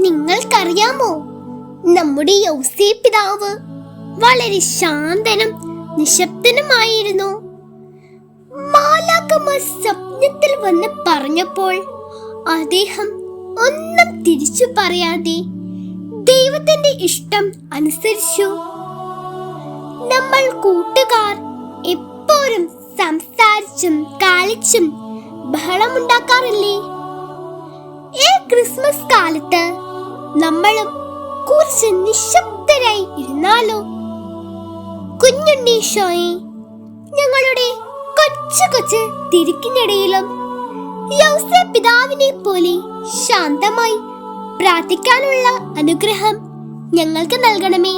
നിങ്ങൾക്കറിയാമോ? നമ്മുടെ യൗസേ പിതാവ് വളരെ ശാന്തനും നിശബ്ദനുമായിരുന്നു. സ്വപ്നത്തിൽ വന്ന് പറഞ്ഞപ്പോൾ അദ്ദേഹം ഒന്നും തിരിച്ചു പറയാതെ ദൈവത്തിന്റെ ഇഷ്ടം അനുസരിച്ചു. നമ്മൾ കൂട്ടുകാർ എപ്പോഴും സംസാരിച്ചും കളിച്ചും ബഹളമുണ്ടാക്കാറില്ലേ? ക്രിസ്മസ് കാലത്ത് നമ്മളും കുറച്ച് നിശബ്ദരായി ഇരുന്നാലോ? കുഞ്ഞുണ്ണീഷോയെ ഞങ്ങളുടെ കൊച്ചു കൊച്ചു തിരക്കിനിടയിലും പിതാവിനെ പോലെ ശാന്തമായി പ്രാർത്ഥിക്കാനുള്ള അനുഗ്രഹം ഞങ്ങൾക്ക് നൽകണമേ.